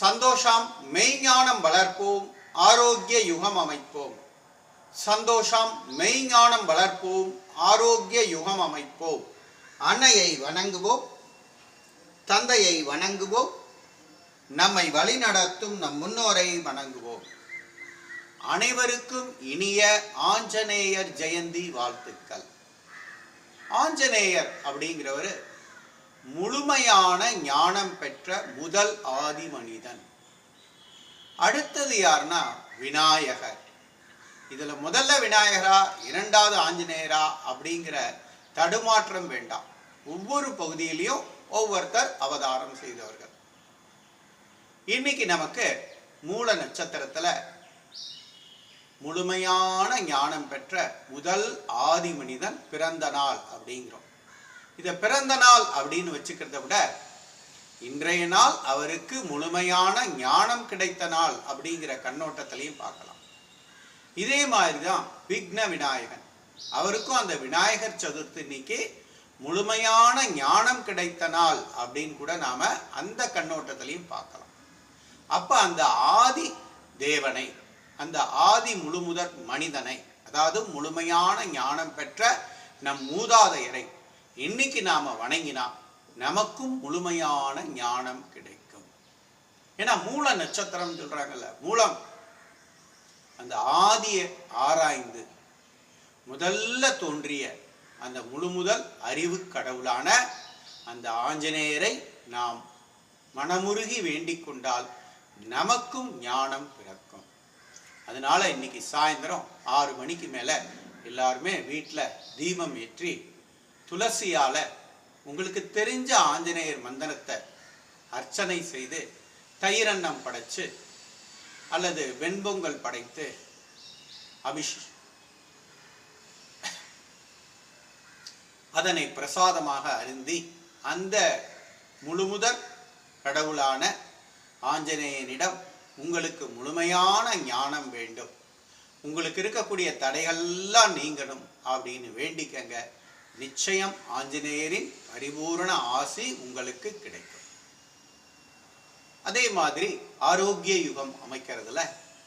சந்தோஷம் மெய்ஞானம் வளர்ப்போம் ஆரோக்கிய யுகம் அமைப்போம். சந்தோஷம் மெய்ஞானம் வளர்ப்போம் ஆரோக்கிய யுகம் அமைப்போம். அன்னையை வணங்குவோம் தந்தையை வணங்குவோம் நம்மை வழிநடத்தும் நம் முன்னோரை வணங்குவோம். அனைவருக்கும் இனிய ஆஞ்சநேயர் ஜெயந்தி வாழ்த்துக்கள். ஆஞ்சநேயர் அப்படிங்கிறவர் முழுமையான ஞானம் பெற்ற முதல் ஆதி மனிதன். அடுத்தது யாருன்னா விநாயகர். இதில் முதல்ல விநாயகரா இரண்டாவது ஆஞ்சநேயரா அப்படிங்கிற தடுமாற்றம் வேண்டாம். ஒவ்வொரு பகுதியிலையும் ஒவ்வொருத்தர் அவதாரம் செய்தவர்கள். இன்னைக்கு நமக்கு மூல நட்சத்திரத்தில் முழுமையான ஞானம் பெற்ற முதல் ஆதி மனிதன் பிறந்த நாள் அப்படிங்கிறோம். இதை பிறந்த நாள் அப்படின்னு வச்சுக்கிறத விட இன்றைய நாள் அவருக்கு முழுமையான ஞானம் கிடைத்த நாள் அப்படிங்கிற கண்ணோட்டத்திலையும் பார்க்கலாம். இதே மாதிரி தான் விக்ன விநாயகன். அவருக்கும் அந்த விநாயகர் சதுர்த்தி இன்னைக்கு முழுமையான ஞானம் கிடைத்த நாள் அப்படின்னு கூட நாம அந்த கண்ணோட்டத்திலையும் பார்க்கலாம். அப்ப அந்த ஆதி தேவனை அந்த ஆதி முழுமுதற் மனிதனை அதாவது முழுமையான ஞானம் பெற்ற நம் மூதாதையரை இன்னைக்கு நாம வணங்கினா நமக்கும் முழுமையான ஞானம் கிடைக்கும். ஏன்னா மூல நட்சத்திரம் சொல்றாங்கல்ல மூலம். அந்த ஆதியை ஆராய்ந்து முதல்ல தோன்றிய அந்த முழு முதல் அறிவு கடவுளான அந்த ஆஞ்சநேயரை நாம் மனமுருகி வேண்டிக் கொண்டால் நமக்கும் ஞானம் பிறக்கும். அதனால இன்னைக்கு சாயந்தரம் ஆறு மணிக்கு மேல எல்லாருமே வீட்டில் தீபம் ஏற்றி துளசியால உங்களுக்கு தெரிஞ்ச ஆஞ்சநேயர் மந்தனத்தை அர்ச்சனை செய்து தயிரன்னம் படைச்சு அல்லது வெண்பொங்கல் படைத்து அபிஷ் அதனை பிரசாதமாக அருந்தி அந்த முழுமுதற் கடவுளான ஆஞ்சநேயனிடம் உங்களுக்கு முழுமையான ஞானம் வேண்டும். உங்களுக்கு இருக்கக்கூடிய தடைகள்லாம் நீங்கணும் அப்படின்னு வேண்டிக்கங்க. நிச்சயம் ஆஞ்சநேயரின் பரிபூரண ஆசி உங்களுக்கு கிடைக்கும். அதே மாதிரி ஆரோக்கிய யுகம் அமைக்கிறதுல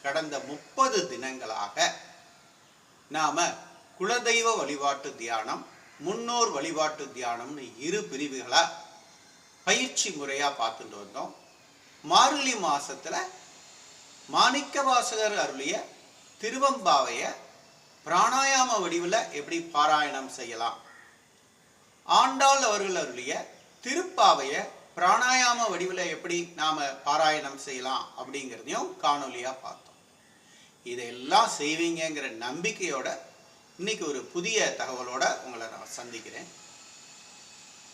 கடந்த முப்பது தினங்களாக நாம குலதெய்வ வழிபாட்டு தியானம் முன்னோர் வழிபாட்டு தியானம்னு இரு பிரிவுகளா பயிற்சி முறையா பார்த்துட்டு வந்தோம். மார்கழி மாசத்துல மாணிக்க வாசகர் அருளிய திருவம்பாவைய பிராணாயாம வடிவில் எப்படி பாராயணம் செய்யலாம் ஆண்டாள் அவர்கள் அருளிய திருப்பாவைய பிராணாயாம வடிவில் எப்படி நாம் பாராயணம் செய்யலாம் அப்படிங்கிறதையும் காணொலியாக பார்த்தோம். இதெல்லாம் செய்வீங்கங்கிற நம்பிக்கையோட இன்னைக்கு ஒரு புதிய தகவலோட உங்களை நான் சந்திக்கிறேன்.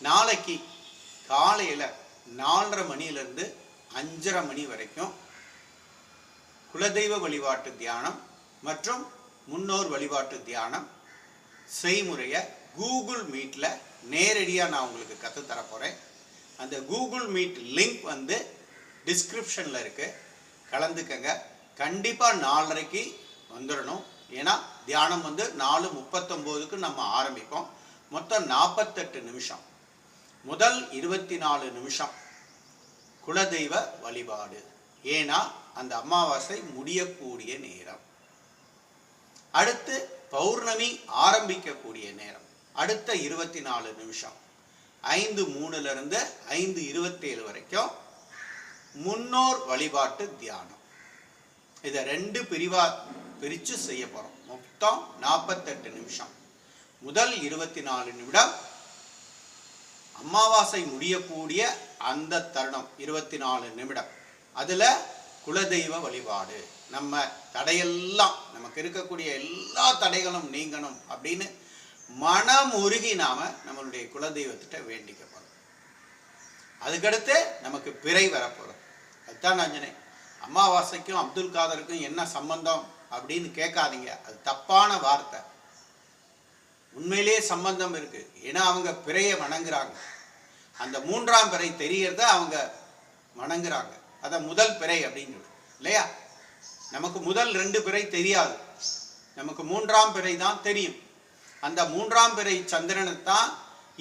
நாளைக்கு காலையில் நாலரை மணியிலேருந்து அஞ்சரை மணி வரைக்கும் குலதெய்வ வழிபாட்டு தியானம் மற்றும் முன்னோர் வழிபாட்டு தியானம் செய்முறையை கூகுள் மீட்டில் நேரடியாக நான் உங்களுக்கு கற்றுத்தர போகிறேன் அந்த கூகுள் மீட் லிங்க் வந்து டிஸ்கிரிப்ஷனில் இருக்குது கலந்துக்கங்க. கண்டிப்பாக நாலரைக்கு வந்துடணும் ஏன்னா தியானம் வந்து நாலு முப்பத்தொம்போதுக்கு நம்ம ஆரம்பிப்போம். மொத்தம் நாற்பத்தெட்டு நிமிஷம். முதல் இருபத்தி நாலு நிமிஷம். குலதெய்வ வழிபாடு. ஏன்னா அந்த அமாவாசை முடியக்கூடிய நேரம். அடுத்து பௌர்ணமி ஆரம்பிக்கக்கூடிய நேரம். அடுத்த இருபத்தி நாலு நிமிஷம். ஐந்து மூணுல இருந்து ஐந்து இருபத்தேழு வரைக்கும் முன்னோர் வழிபாட்டு தியானம். இதை ரெண்டு பிரிவா பிரித்து செய்ய போகிறோம் மொத்தம் நாற்பத்தெட்டு நிமிஷம். முதல் இருபத்தி நாலு நிமிடம் அமாவாசை முடியக்கூடிய அந்த தருணம் இருபத்தி நாலு நிமிடம். அதில் குலதெய்வ வழிபாடு. நம்ம தடையெல்லாம் நமக்கு இருக்கக்கூடிய எல்லா தடைகளும் நீங்கணும் அப்படின்னு மனம் உருகி நாம நம்மளுடைய குலதெய்வத்திட்ட வேண்டிக்க போறோம். அதுக்கடுத்து நமக்கு பிறை வரப்போறோம். அதுதான் அஞ்சனே அமாவாசைக்கும் அப்துல் காதருக்கும் என்ன சம்பந்தம் அப்படின்னு கேட்காதீங்க. அது தப்பான வார்த்தை. உண்மையிலேயே சம்பந்தம் இருக்கு. ஏன்னா அவங்க பிறையை வணங்குறாங்க. அந்த மூன்றாம் பிறை தெரியறத அவங்க வணங்குறாங்க. அதை முதல் பிறை அப்படின்னு சொல்லு இல்லையா? நமக்கு முதல் ரெண்டு பிறை தெரியாது. நமக்கு மூன்றாம் பிறை தான் தெரியும். அந்த மூன்றாம் பிறை சந்திரனை தான்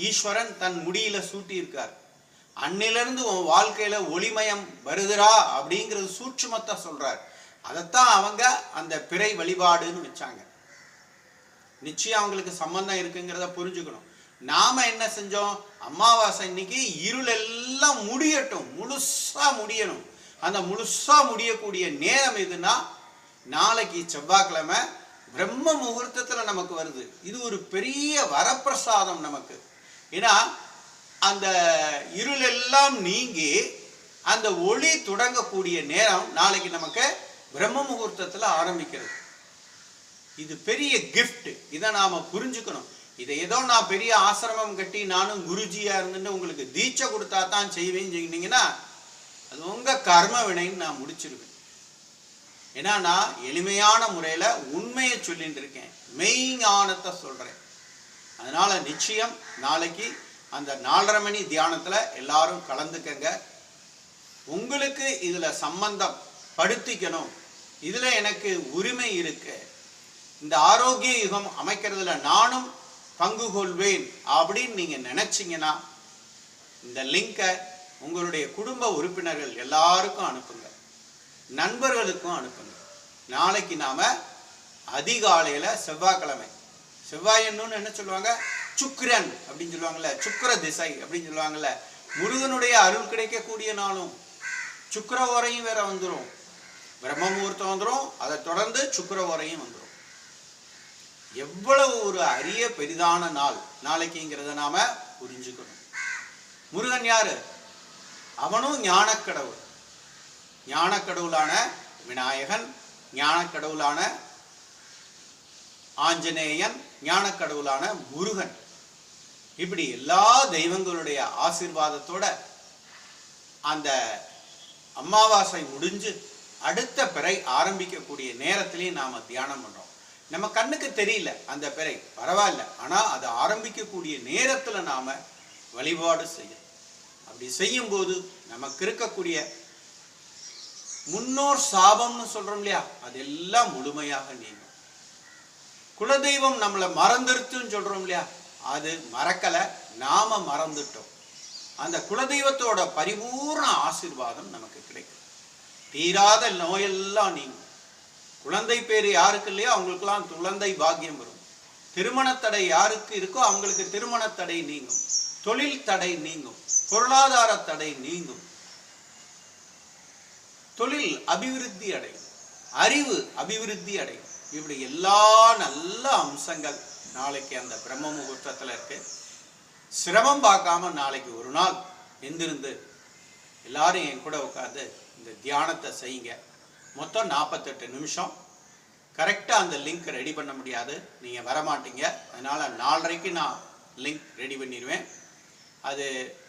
ஈஸ்வரன் தன் முடியில சூட்டியிருக்கார். அன்னிலிருந்து உன் வாழ்க்கையில ஒளிமயம் வருதுடா அப்படிங்கிறது சூட்சுமத்தை சொல்றார். அதைத்தான் அவங்க அந்த பிறை வழிபாடுன்னு வச்சாங்க. நிச்சயம் அவங்களுக்கு சம்பந்தம் இருக்குங்கிறத புரிஞ்சுக்கணும். நாம என்ன செஞ்சோம்? அமாவாசை இன்னைக்கு இருள் எல்லாம் முடியட்டும். முழுசா முடியணும். அந்த முழுசா முடியக்கூடிய நேரம் எதுனா நாளைக்கு செவ்வாய்க்கிழமை பிரம்ம முகூர்த்தத்தில் நமக்கு வருது. இது ஒரு பெரிய வரப்பிரசாதம் நமக்கு. ஏன்னா அந்த இருள் எல்லாம் நீங்கி அந்த ஒளி தொடங்கக்கூடிய நேரம் நாளைக்கு நமக்கு பிரம்ம முகூர்த்தத்தில் ஆரம்பிக்கிறது. இது பெரிய கிஃப்ட் இதை நாம் புரிஞ்சுக்கணும். இதை ஏதோ நான் பெரிய ஆசிரமம் கட்டி நானும் குருஜியாக இருந்துட்டு உங்களுக்கு தீட்சை கொடுத்தா தான் செய்வேன்னு சொன்னீங்கன்னா அது உங்கள் கர்ம வினைன்னு நான் முடிச்சிருவேன். ஏன்னா நான் எளிமையான முறையில் உண்மையை சொல்லிட்டு இருக்கேன். மெய்ஞானத்தை சொல்கிறேன் அதனால் நிச்சயம் நாளைக்கு அந்த நாலரை மணி தியானத்தில் எல்லாரும் கலந்துக்கங்க. உங்களுக்கு இதில் சம்பந்தம் படுத்திக்கணும். இதில் எனக்கு உரிமை இருக்கு. இந்த ஆரோக்கிய யுகம் அமைக்கிறதுல நானும் பங்கு கொள்வேன் அப்படின்னு நீங்கள் நினச்சிங்கன்னா இந்த லிங்கை உங்களுடைய குடும்ப உறுப்பினர்கள் எல்லாருக்கும் அனுப்புங்க. நண்பர்களுக்கும் அனுப்புங்க. நாளைக்கு நாம அதிகாலையில செவ்வாய்க்கிழமை. செவ்வாயன்னு என்ன சொல்லுவாங்க? சுக்கிரன் அப்படின்னு சொல்லுவாங்கல்ல சுக்கர திசை அப்படின்னு சொல்லுவாங்கல்ல. முருகனுடைய அருள் கிடைக்கக்கூடிய நாளும் சுக்கர ஓரையும் வேற வந்துடும் பிரம்ம முகூர்த்தம் வந்துடும் அதை தொடர்ந்து சுக்கர ஓரையும் வந்துடும் எவ்வளவு ஒரு அரிய பெரிதான நாள் நாளைக்குங்கிறத நாம புரிஞ்சுக்கணும். முருகன் யாரு? அவனும் ஞானக்கடவுள். ஞானக்கடவுளான விநாயகன் ஞானக்கடவுளான ஆஞ்சநேயன் ஞானக்கடவுளான முருகன். இப்படி எல்லா தெய்வங்களுடைய ஆசிர்வாதத்தோட அந்த அமாவாசை முடிஞ்சு அடுத்த பிறை ஆரம்பிக்கக்கூடிய நேரத்திலேயே நாம் தியானம் பண்ணுறோம் நம்ம கண்ணுக்கு தெரியல அந்த பிறை பரவாயில்ல. ஆனால் அது ஆரம்பிக்கக்கூடிய நேரத்தில் நாம் வழிபாடு செய்யணும். அப்படி செய்யும்போது நமக்கு இருக்கக்கூடிய முன்னோர் சாபம்னு சொல்றோம் இல்லையா? அதெல்லாம் முழுமையாக நீங்கும். குலதெய்வம் நம்மளை மறந்துருச்சுன்னு சொல்றோம் இல்லையா? அது மறக்கல நாம மறந்துட்டோம். அந்த குலதெய்வத்தோட பரிபூர்ண ஆசீர்வாதம் நமக்கு கிடைக்கும். தீராத நோயெல்லாம் நீங்கும். குழந்தை பேர் யாருக்கு இல்லையோ அவங்களுக்கெல்லாம் குழந்தை பாக்கியம் வரும். திருமணத்தடை யாருக்கு இருக்கோ அவங்களுக்கு திருமணத்தடை நீங்கும். தொழில் தடை நீங்கும். பொருளாதார தடை நீங்கும். தொழில் அபிவிருத்தி அடையும். அறிவு அபிவிருத்தி அடையும். இப்படி எல்லா நல்ல அம்சங்கள் நாளைக்கு அந்த பிரம்ம முகூர்த்தத்தில் இருக்கு. சிரமம் பார்க்காம நாளைக்கு ஒரு நாள் எந்திருந்து எல்லாரும் என் கூட உட்காந்து இந்த தியானத்தை செய்யுங்க. மொத்தம் நாற்பத்தெட்டு நிமிஷம். கரெக்டாக அந்த லிங்க் ரெடி பண்ண முடியாது. நீங்கள் வரமாட்டீங்க. அதனால் நாலரைக்கு நான் லிங்க் ரெடி பண்ணிடுவேன் அது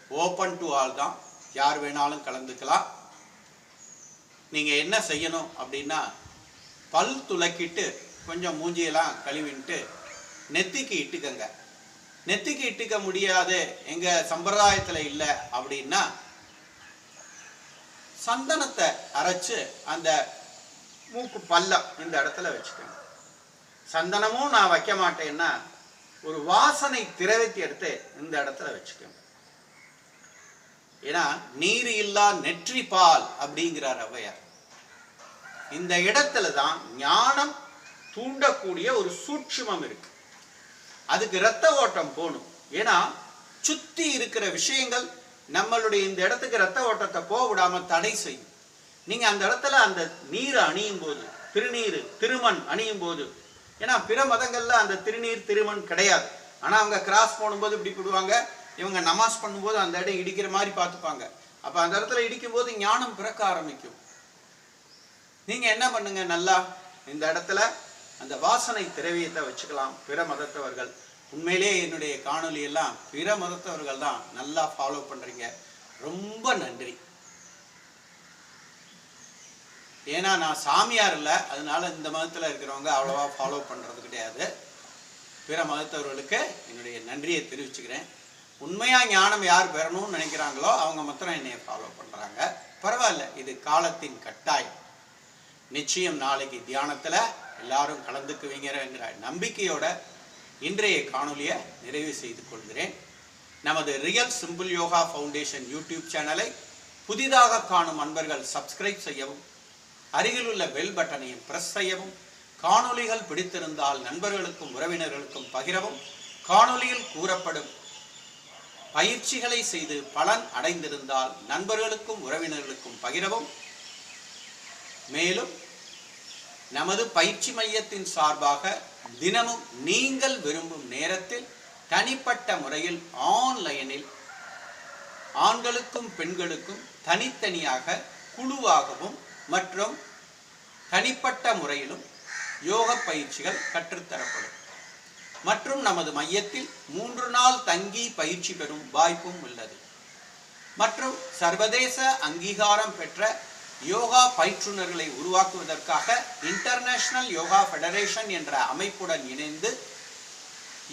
ஓப்பன் டு ஆல் தான். யார் வேணாலும் கலந்துக்கலாம். நீங்கள் என்ன செய்யணும் அப்படின்னா பல் துலக்கிட்டு கொஞ்சம் மூஞ்சியெல்லாம் கழுவின்ட்டு நெத்திக்கு இட்டுக்கங்க. நெத்திக்கு இட்டுக்க முடியாது எங்கள் சம்பிரதாயத்தில் இல்லை அப்படின்னா சந்தனத்தை அரைச்சு அந்த மூக்கு பல்லம் இந்த இடத்துல வச்சுக்கோங்க. சந்தனமும் நான் வைக்க மாட்டேன்னா ஒரு வாசனை திரவத்தை எடுத்து இந்த இடத்துல வச்சுக்கோங்க. ஏன்னா நீர் இல்லா நெற்றி பால் அப்படிங்கிறார் ஔவையார். இந்த இடத்துல தான் ஞானம் தூண்டக்கூடிய ஒரு சூட்சுமம் இருக்கு. அதுக்கு இரத்த ஓட்டம் போகணும். ஏன்னா சுத்தி இருக்கிற விஷயங்கள் நம்மளுடைய இந்த இடத்துக்கு ரத்த ஓட்டத்தை போக விடாம தடை செய்யும். நீங்க அந்த இடத்துல அந்த நீரை அணியும் போது திருநீர் திருமண் அணியும் போது ஏன்னா பிற மதங்கள்ல அந்த திருநீர் திருமண் கிடையாது. ஆனா அவங்க கிராஸ் போடும்போது இப்படி போடுவாங்க. இவங்க நமாஸ் பண்ணும்போது அந்த இடம் இடிக்கிற மாதிரி பார்த்துப்பாங்க. அப்ப அந்த இடத்துல இடிக்கும் போது ஞானம் பிறக்க ஆரம்பிக்கும். நீங்க என்ன பண்ணுங்க? நல்லா இந்த இடத்துல அந்த வாசனை திரவியத்தை வச்சுக்கலாம். பிற மதத்தவர்கள். உண்மையிலேயே என்னுடைய காணொளி எல்லாம் பிற மதத்தவர்கள் தான் நல்லா ஃபாலோ பண்றீங்க. ரொம்ப நன்றி. ஏன்னா நான் சாமியார் இல்லை. அதனால இந்த மதத்தில் இருக்கிறவங்க அவ்வளோவா ஃபாலோ பண்ணுறது கிடையாது. பிற மதத்தவர்களுக்கு என்னுடைய நன்றியை தெரிவிச்சுக்கிறேன். உண்மையாக ஞானம் யார் பெறணும்னு நினைக்கிறாங்களோ அவங்க மாத்திரம் என்னைய ஃபாலோ பண்ணுறாங்க பரவாயில்ல இது காலத்தின் கட்டாயம். நிச்சயம் நாளைக்கு தியானத்தில் எல்லாரும் கலந்துக்குவீங்கிற நம்பிக்கையோட இன்றைய காணொலியை நிறைவு செய்து கொள்கிறேன். நமது real simple yoga foundation YouTube சேனலை புதிதாக காணும் அன்பர்கள் சப்ஸ்கிரைப் செய்யவும் அருகிலுள்ள பெல் பட்டனையும் பிரஸ் செய்யவும் காணொளிகள் பிடித்திருந்தால் நண்பர்களுக்கும் உறவினர்களுக்கும் பகிரவும் காணொலியில் கூறப்படும் பயிற்சிகளை செய்து பலன் அடைந்திருந்தால் நண்பர்களுக்கும் உறவினர்களுக்கும் பகிரவும். மேலும் நமது பயிற்சி மையத்தின் சார்பாக தினமும் நீங்கள் விரும்பும் நேரத்தில் தனிப்பட்ட முறையில் ஆன்லைனில் ஆண்களுக்கும் பெண்களுக்கும் தனித்தனியாக குழுவாகவும் மற்றும் தனிப்பட்ட முறையிலும் யோக பயிற்சிகள் கற்றுத்தரப்படும். மற்றும் நமது மையத்தில் மூன்று நாள் தங்கி பயிற்சி பெறும் வாய்ப்பும் உள்ளது. மற்றும் சர்வதேச அங்கீகாரம் பெற்ற யோகா பயிற்றுநர்களை உருவாக்குவதற்காக இன்டர்நேஷனல் யோகா ஃபெடரேஷன் என்ற அமைப்புடன் இணைந்து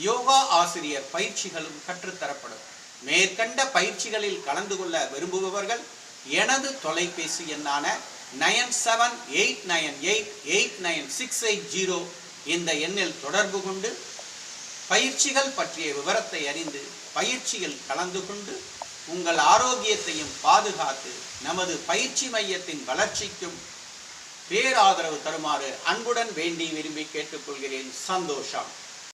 யோகா ஆசிரியர் பயிற்சிகளும் கற்றுத்தரப்படும். மேற்கண்ட பயிற்சிகளில் கலந்து கொள்ள விரும்புபவர்கள் எனது தொலைபேசி எண்ணான nine seven eight nine eight eight nine six eight zero இந்த எண்ணில் தொடர்பு கொண்டு பயிற்சிகள் பற்றிய விவரத்தை அறிந்து பயிற்சியில் கலந்து கொண்டு உங்கள் ஆரோக்கியத்தையும் பாதுகாத்து நமது பயிற்சி மையத்தின் வளர்ச்சிக்கும் பேராதரவு தருமாறு அன்புடன் வேண்டி விரும்பி கேட்டுக்கொள்கிறேன். சந்தோஷம்.